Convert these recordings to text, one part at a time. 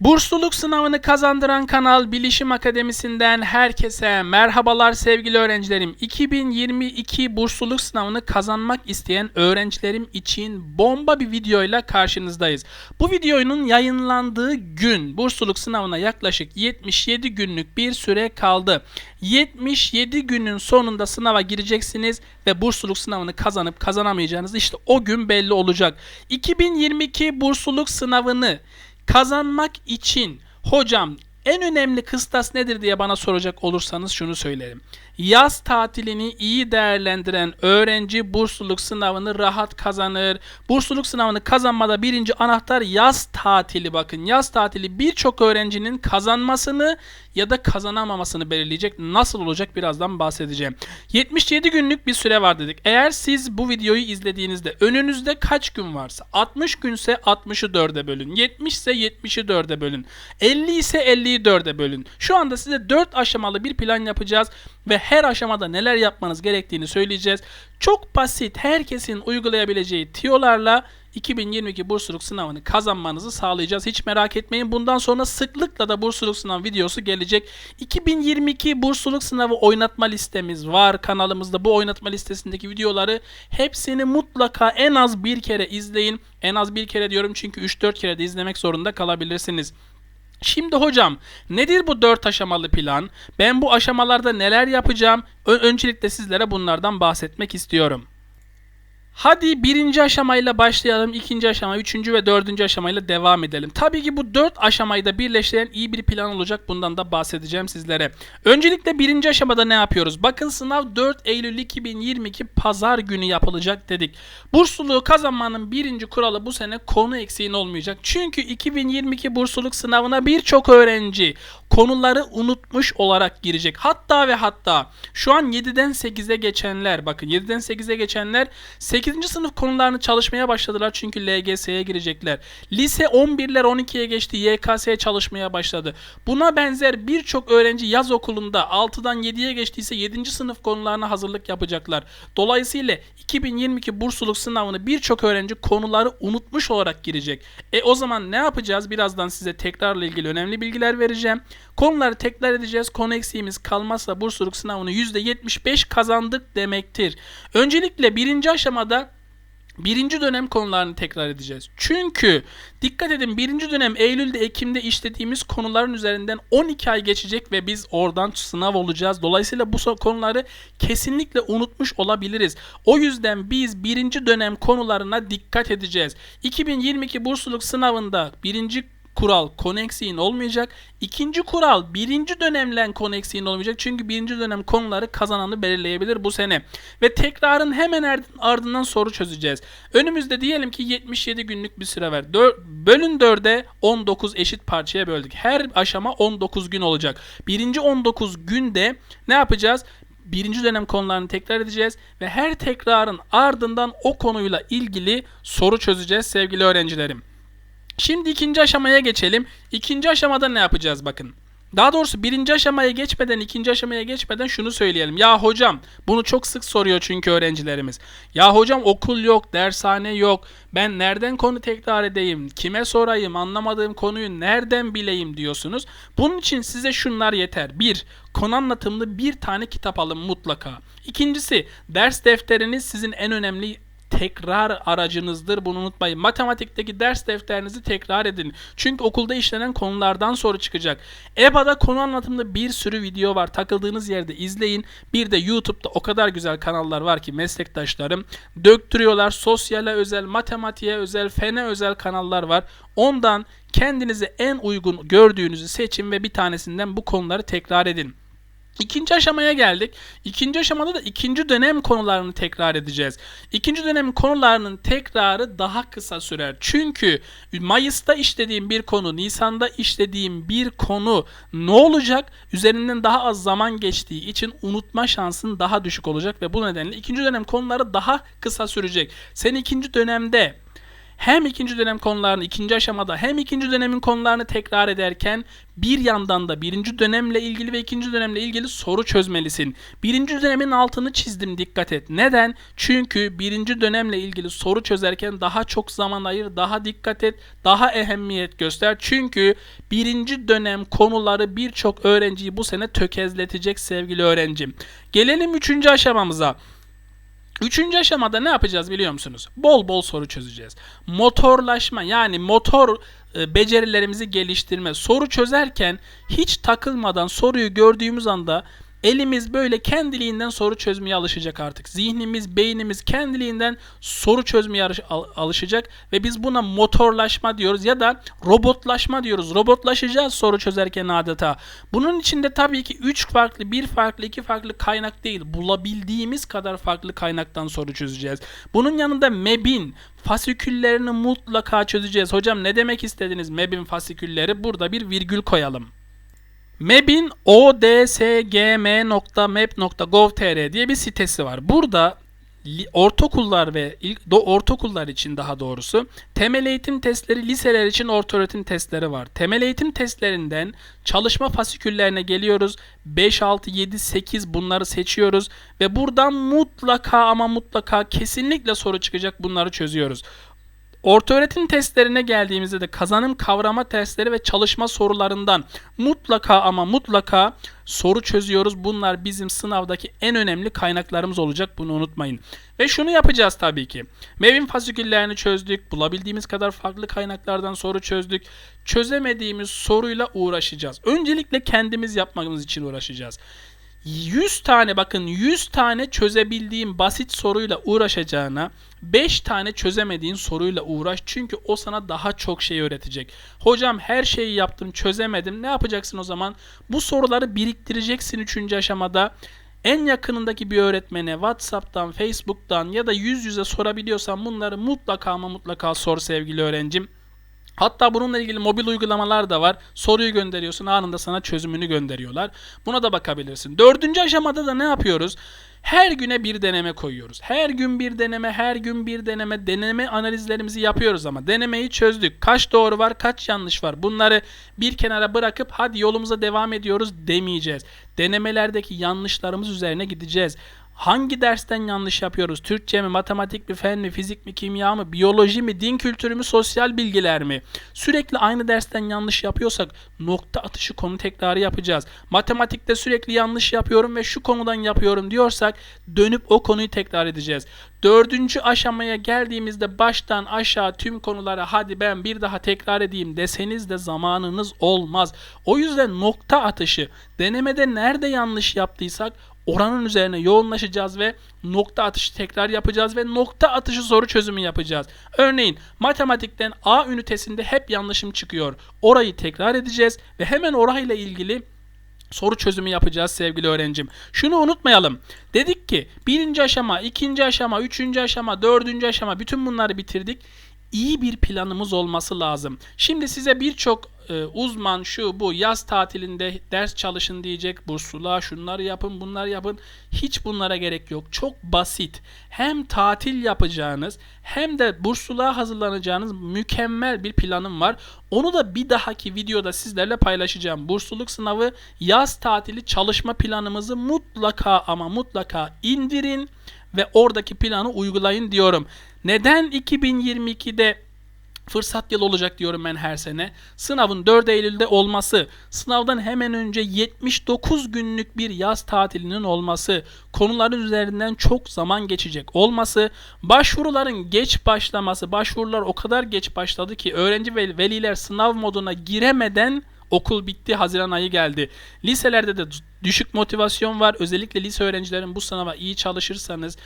Bursluluk sınavını kazandıran kanal Bilişim Akademisi'nden herkese merhabalar sevgili öğrencilerim. 2022 bursluluk sınavını kazanmak isteyen öğrencilerim için bomba bir videoyla karşınızdayız. Bu videonun yayınlandığı gün bursluluk sınavına yaklaşık 77 günlük bir süre kaldı. 77 günün sonunda sınava gireceksiniz ve bursluluk sınavını kazanıp kazanamayacağınız işte o gün belli olacak. 2022 bursluluk sınavını kazanmak için hocam en önemli kıstas nedir diye bana soracak olursanız şunu söylerim. Yaz tatilini iyi değerlendiren öğrenci bursluluk sınavını rahat kazanır. Bursluluk sınavını kazanmada birinci anahtar yaz tatili bakın. Yaz tatili birçok öğrencinin kazanmasını ya da kazanamamasını belirleyecek. Nasıl olacak birazdan bahsedeceğim. 77 günlük bir süre var dedik. Eğer siz bu videoyu izlediğinizde önünüzde kaç gün varsa 60 günse 60'ı 4'e bölün. 70 ise 70'i 4'e bölün. 50 ise 50'yi 4'e bölün. Şu anda size 4 aşamalı bir plan yapacağız ve her aşamada neler yapmanız gerektiğini söyleyeceğiz. Çok basit, herkesin uygulayabileceği tiyolarla 2022 bursluluk sınavını kazanmanızı sağlayacağız. Hiç merak etmeyin. Bundan sonra sıklıkla da bursluluk sınav videosu gelecek. 2022 bursluluk sınavı oynatma listemiz var kanalımızda. Bu oynatma listesindeki videoları hepsini mutlaka en az bir kere izleyin. En az bir kere diyorum çünkü 3-4 kere de izlemek zorunda kalabilirsiniz. Şimdi hocam nedir bu 4 aşamalı plan? Ben bu aşamalarda neler yapacağım? Öncelikle sizlere bunlardan bahsetmek istiyorum. Hadi birinci aşamayla başlayalım. ikinci aşama, üçüncü ve dördüncü aşamayla devam edelim. Tabii ki bu dört aşamayı da birleştiren iyi bir plan olacak. Bundan da bahsedeceğim sizlere. Öncelikle birinci aşamada ne yapıyoruz? Bakın sınav 4 Eylül 2022 pazar günü yapılacak dedik. Bursluluğu kazanmanın birinci kuralı bu sene konu eksiğin olmayacak. Çünkü 2022 bursluluk sınavına birçok öğrenci konuları unutmuş olarak girecek. Hatta ve hatta şu an 7'den 8'e geçenler bakın 7'den 8'e geçenler 8. sınıf konularını çalışmaya başladılar çünkü LGS'ye girecekler. Lise 11'ler 12'ye geçti YKS'ye çalışmaya başladı. Buna benzer birçok öğrenci yaz okulunda 6'dan 7'ye geçtiyse 7. sınıf konularına hazırlık yapacaklar. Dolayısıyla 2022 bursluluk sınavını birçok öğrenci konuları unutmuş olarak girecek. E o zaman ne yapacağız? Birazdan size tekrarla ilgili önemli bilgiler vereceğim. Konuları tekrar edeceğiz. Konu eksiğimiz kalmazsa bursluluk sınavını %75 kazandık demektir. Öncelikle birinci aşamada birinci dönem konularını tekrar edeceğiz. Çünkü dikkat edin birinci dönem Eylül'de Ekim'de işlediğimiz konuların üzerinden 12 ay geçecek ve biz oradan sınav olacağız. Dolayısıyla bu konuları kesinlikle unutmuş olabiliriz. O yüzden biz birinci dönem konularına dikkat edeceğiz. 2022 bursluluk sınavında birinci kural konu eksiğin olmayacak. İkinci kural birinci dönemlen konu eksiğin olmayacak. Çünkü birinci dönem konuları kazananı belirleyebilir bu sene. Ve tekrarın hemen ardından soru çözeceğiz. Önümüzde diyelim ki 77 günlük bir süre var. Dör- bölün 4'e 19 eşit parçaya böldük. Her aşama 19 gün olacak. Birinci 19 günde ne yapacağız? birinci dönem konularını tekrar edeceğiz ve her tekrarın ardından o konuyla ilgili soru çözeceğiz sevgili öğrencilerim. Şimdi ikinci aşamaya geçelim. İkinci aşamada ne yapacağız bakın. Daha doğrusu birinci aşamaya geçmeden ikinci aşamaya geçmeden şunu söyleyelim. Ya hocam bunu çok sık soruyor çünkü öğrencilerimiz. Ya hocam okul yok, dershane yok. Ben nereden konu tekrar edeyim? Kime sorayım? Anlamadığım konuyu nereden bileyim diyorsunuz. Bunun için size şunlar yeter. Bir, konu anlatımlı bir tane kitap alın mutlaka. İkincisi ders defteriniz sizin en önemli tekrar aracınızdır. Bunu unutmayın. Matematikteki ders defterinizi tekrar edin. Çünkü okulda işlenen konulardan soru çıkacak. EBA'da konu anlatımında bir sürü video var. Takıldığınız yerde izleyin. Bir de YouTube'da o kadar güzel kanallar var ki meslektaşlarım döktürüyorlar. Sosyale özel, matematiğe özel, fene özel kanallar var. Ondan kendinize en uygun gördüğünüzü seçin ve bir tanesinden bu konuları tekrar edin. İkinci aşamaya geldik. İkinci aşamada da ikinci dönem konularını tekrar edeceğiz. İkinci dönem konularının tekrarı daha kısa sürer. Çünkü Mayıs'ta işlediğim bir konu, Nisan'da işlediğim bir konu ne olacak? Üzerinden daha az zaman geçtiği için unutma şansın daha düşük olacak ve bu nedenle ikinci dönem konuları daha kısa sürecek. Sen ikinci dönemde hem ikinci dönem konularını ikinci aşamada hem ikinci dönemin konularını tekrar ederken bir yandan da birinci dönemle ilgili ve ikinci dönemle ilgili soru çözmelisin. Birinci dönemin altını çizdim dikkat et. Neden? Çünkü birinci dönemle ilgili soru çözerken daha çok zaman ayır, daha dikkat et, daha ehemmiyet göster. Çünkü birinci dönem konuları birçok öğrenciyi bu sene tökezletecek sevgili öğrencim. Gelelim üçüncü aşamamıza. Üçüncü aşamada ne yapacağız biliyor musunuz? Bol bol soru çözeceğiz. Motorlaşma yani motor e, becerilerimizi geliştirme. Soru çözerken hiç takılmadan soruyu gördüğümüz anda elimiz böyle kendiliğinden soru çözmeye alışacak artık. Zihnimiz, beynimiz kendiliğinden soru çözmeye alış- al- alışacak ve biz buna motorlaşma diyoruz ya da robotlaşma diyoruz. Robotlaşacağız soru çözerken adeta. Bunun içinde tabii ki 3 farklı, 1 farklı, 2 farklı kaynak değil. Bulabildiğimiz kadar farklı kaynaktan soru çözeceğiz. Bunun yanında MEB'in fasiküllerini mutlaka çözeceğiz. Hocam ne demek istediniz MEB'in fasikülleri? Burada bir virgül koyalım. MEB'in odsgm.map.gov.tr diye bir sitesi var. Burada ortaokullar ve ilk do- ortaokullar için daha doğrusu temel eğitim testleri, liseler için ortaöğretim testleri var. Temel eğitim testlerinden çalışma fasiküllerine geliyoruz. 5 6 7 8 bunları seçiyoruz ve buradan mutlaka ama mutlaka kesinlikle soru çıkacak. Bunları çözüyoruz. Ortaöğretim testlerine geldiğimizde de kazanım kavrama testleri ve çalışma sorularından mutlaka ama mutlaka soru çözüyoruz. Bunlar bizim sınavdaki en önemli kaynaklarımız olacak. Bunu unutmayın. Ve şunu yapacağız tabii ki. Mevin fasiküllerini çözdük. Bulabildiğimiz kadar farklı kaynaklardan soru çözdük. Çözemediğimiz soruyla uğraşacağız. Öncelikle kendimiz yapmamız için uğraşacağız. 100 tane bakın 100 tane çözebildiğin basit soruyla uğraşacağına 5 tane çözemediğin soruyla uğraş. Çünkü o sana daha çok şey öğretecek. Hocam her şeyi yaptım çözemedim. Ne yapacaksın o zaman? Bu soruları biriktireceksin 3. aşamada. En yakınındaki bir öğretmene WhatsApp'tan, Facebook'tan ya da yüz yüze sorabiliyorsan bunları mutlaka ama mutlaka sor sevgili öğrencim. Hatta bununla ilgili mobil uygulamalar da var. Soruyu gönderiyorsun anında sana çözümünü gönderiyorlar. Buna da bakabilirsin. Dördüncü aşamada da ne yapıyoruz? Her güne bir deneme koyuyoruz. Her gün bir deneme, her gün bir deneme, deneme analizlerimizi yapıyoruz ama denemeyi çözdük. Kaç doğru var, kaç yanlış var. Bunları bir kenara bırakıp hadi yolumuza devam ediyoruz demeyeceğiz. Denemelerdeki yanlışlarımız üzerine gideceğiz. Hangi dersten yanlış yapıyoruz? Türkçe mi, matematik mi, fen mi, fizik mi, kimya mı, biyoloji mi, din kültürü mü, sosyal bilgiler mi? Sürekli aynı dersten yanlış yapıyorsak nokta atışı konu tekrarı yapacağız. Matematikte sürekli yanlış yapıyorum ve şu konudan yapıyorum diyorsak dönüp o konuyu tekrar edeceğiz. Dördüncü aşamaya geldiğimizde baştan aşağı tüm konulara hadi ben bir daha tekrar edeyim deseniz de zamanınız olmaz. O yüzden nokta atışı denemede nerede yanlış yaptıysak oranın üzerine yoğunlaşacağız ve nokta atışı tekrar yapacağız ve nokta atışı soru çözümü yapacağız. Örneğin matematikten A ünitesinde hep yanlışım çıkıyor. Orayı tekrar edeceğiz ve hemen orayla ilgili soru çözümü yapacağız sevgili öğrencim. Şunu unutmayalım. Dedik ki birinci aşama, ikinci aşama, üçüncü aşama, dördüncü aşama bütün bunları bitirdik. İyi bir planımız olması lazım. Şimdi size birçok e, uzman şu bu yaz tatilinde ders çalışın diyecek. Bursluğa şunları yapın bunları yapın. Hiç bunlara gerek yok. Çok basit. Hem tatil yapacağınız hem de bursluğa hazırlanacağınız mükemmel bir planım var. Onu da bir dahaki videoda sizlerle paylaşacağım. Bursluluk sınavı yaz tatili çalışma planımızı mutlaka ama mutlaka indirin ve oradaki planı uygulayın diyorum. Neden 2022'de fırsat yıl olacak diyorum ben her sene. Sınavın 4 Eylül'de olması, sınavdan hemen önce 79 günlük bir yaz tatilinin olması, konuların üzerinden çok zaman geçecek olması, başvuruların geç başlaması, başvurular o kadar geç başladı ki öğrenci ve veliler sınav moduna giremeden okul bitti, Haziran ayı geldi. Liselerde de düşük motivasyon var. Özellikle lise öğrencilerin bu sınava iyi çalışırsanız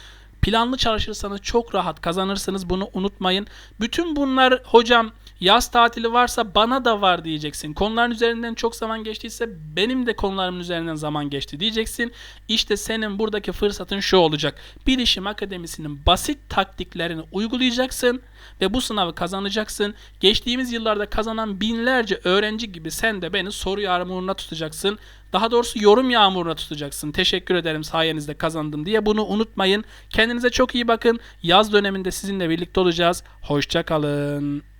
Planlı çalışırsanız çok rahat kazanırsınız bunu unutmayın. Bütün bunlar hocam yaz tatili varsa bana da var diyeceksin. Konuların üzerinden çok zaman geçtiyse benim de konularımın üzerinden zaman geçti diyeceksin. İşte senin buradaki fırsatın şu olacak. Bilişim Akademisi'nin basit taktiklerini uygulayacaksın ve bu sınavı kazanacaksın. Geçtiğimiz yıllarda kazanan binlerce öğrenci gibi sen de beni soru yağmuruna tutacaksın. Daha doğrusu yorum yağmuruna tutacaksın. Teşekkür ederim sayenizde kazandım diye. Bunu unutmayın. Kendinize çok iyi bakın. Yaz döneminde sizinle birlikte olacağız. Hoşça kalın.